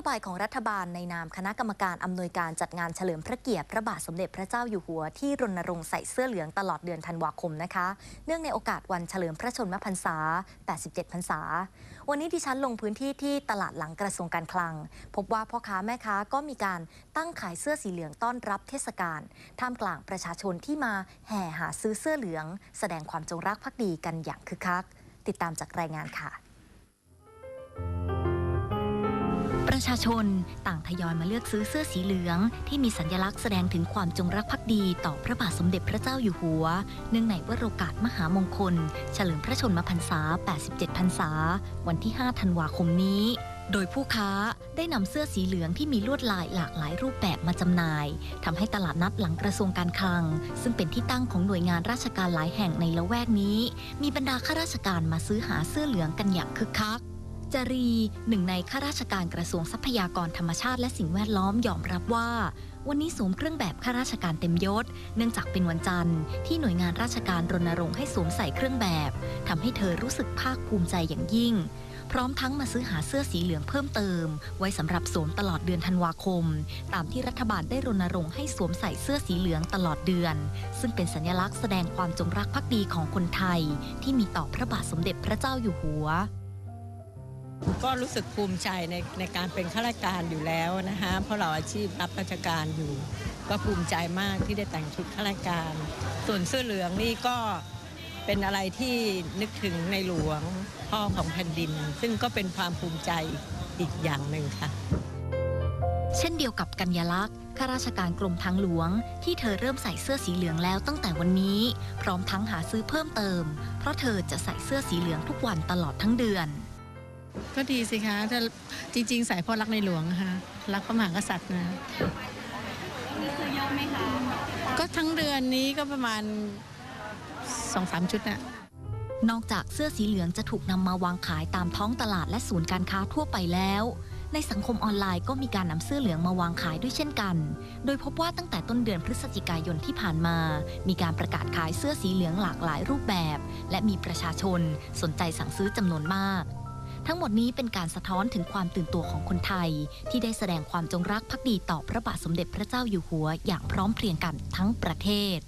โบายของรัฐบาลในนามคณะกรรมการอำนวยการจัดงานเฉลิมพระเกียรติพระบาทสมเด็จพระเจ้าอยู่หัวที่รณรงค์ใส่เสื้อเหลืองตลอดเดือนธันวาคมนะคะ เนื่องในโอกาสวันเฉลิมพระชนมพรรษา 87 พรรษา วันนี้ดิฉันลงพื้นที่ที่ตลาดหลังกระทรวงการคลัง พบว่าพ่อค้าแม่ค้าก็มีการตั้งขายเสื้อสีเหลืองต้อนรับเทศกาลท่ามกลางประชาชนที่มาแห่หาซื้อเสื้อเหลือง แสดงความจงรักภักดีกันอย่างคึกคัก ติดตามจากรายงานค่ะ ประชาชนต่างทยอยมาเลือกซื้อเสื้อสีเหลือง ที่มีสัญลักษณ์แสดงถึงความจงรักภักดีต่อพระบาทสมเด็จพระเจ้าอยู่หัว เนื่องในวโรกาสมหามงคล เฉลิมพระชนมพรรษา 87 พรรษา วันที่ 5 ธันวาคมนี้ โดยผู้ค้าได้นำเสื้อสีเหลืองที่มีลวดลายหลากหลายรูปแบบมาจำหน่ายทำให้ตลาดนัดหลังกระทรวงการคลัง ซึ่งเป็นที่ตั้งของหน่วยงานราชการหลายแห่งในละแวกนี้ มีบรรดาข้าราชการมาซื้อหาเสื้อเหลืองกันอย่างคึกคัก จารีหนึ่งในข้าราชการกระทรวงทรัพยากรธรรมชาติและสิ่งแวดล้อมยอมรับว่า วันนี้สวมเครื่องแบบข้าราชการเต็มยศ เนื่องจากเป็นวันจันทร์ ที่หน่วยงานราชการรณรงค์ให้สวมใส่เครื่องแบบทำให้เธอรู้สึกภาคภูมิใจอย่างยิ่ง พร้อมทั้งมาซื้อหาเสื้อสีเหลืองเพิ่มเติม ไว้สำหรับสวมตลอดเดือนธันวาคม ตามที่รัฐบาลได้รณรงค์ให้สวมใส่เสื้อสีเหลืองตลอดเดือน ซึ่งเป็นสัญลักษณ์แสดงความจงรักภักดีของคนไทย ที่มีต่อพระบาทสมเด็จพระเจ้าอยู่หัว ก็รู้สึกภูมิใจในในการเป็นข้าราชการอยู่แล้วนะคะเพราะเราอาชีพรับราชการอยู่ ก็ภูมิใจมากที่ได้แต่งชุดข้าราชการ ส่วนเสื้อเหลืองนี่ก็เป็นอะไรที่นึกถึงในหลวงพ่อของแผ่นดิน ซึ่งก็เป็นความภูมิใจอีกอย่างหนึ่งค่ะ เช่นเดียวกับกัญญาลักษณ์ข้าราชการกรมทางหลวง ที่เธอเริ่มใส่เสื้อสีเหลืองแล้วตั้งแต่วันนี้ พร้อมทั้งหาซื้อเพิ่มเติม เพราะเธอจะใส่เสื้อสีเหลืองทุกวันตลอดทั้งเดือน ก็ดีสิคะถ้าจริงๆใส่เพ่อรักในหลวงค่ะรักพระมหากษัตริย์นะนี่คือเยอะไหมคะก็ทั้งเดือนนี้ก็ประมาณสองสามชุดน่ะนอกจากเสื้อสีเหลืองจะถูกนำมาวางขายตามท้องตลาดและศูนย์การค้าทั่วไปแล้ว ในสังคมออนไลน์ก็มีการนำเสื้อเหลืองมาวางขายด้วยเช่นกัน โดยพบว่าตั้งแต่ต้นเดือนพฤศจิกายนที่ผ่านมา มีการประกาศขายเสื้อสีเหลืองหลากหลายรูปแบบ และมีประชาชนสนใจสั่งซื้อจำนวนมาก ทั้งหมดนี้เป็นการสะท้อนถึงความตื่นตัวของคนไทย ที่ได้แสดงความจงรักภักดีต่อพระบาทสมเด็จพระเจ้าอยู่หัว อย่างพร้อมเพรียงกันทั้งประเทศ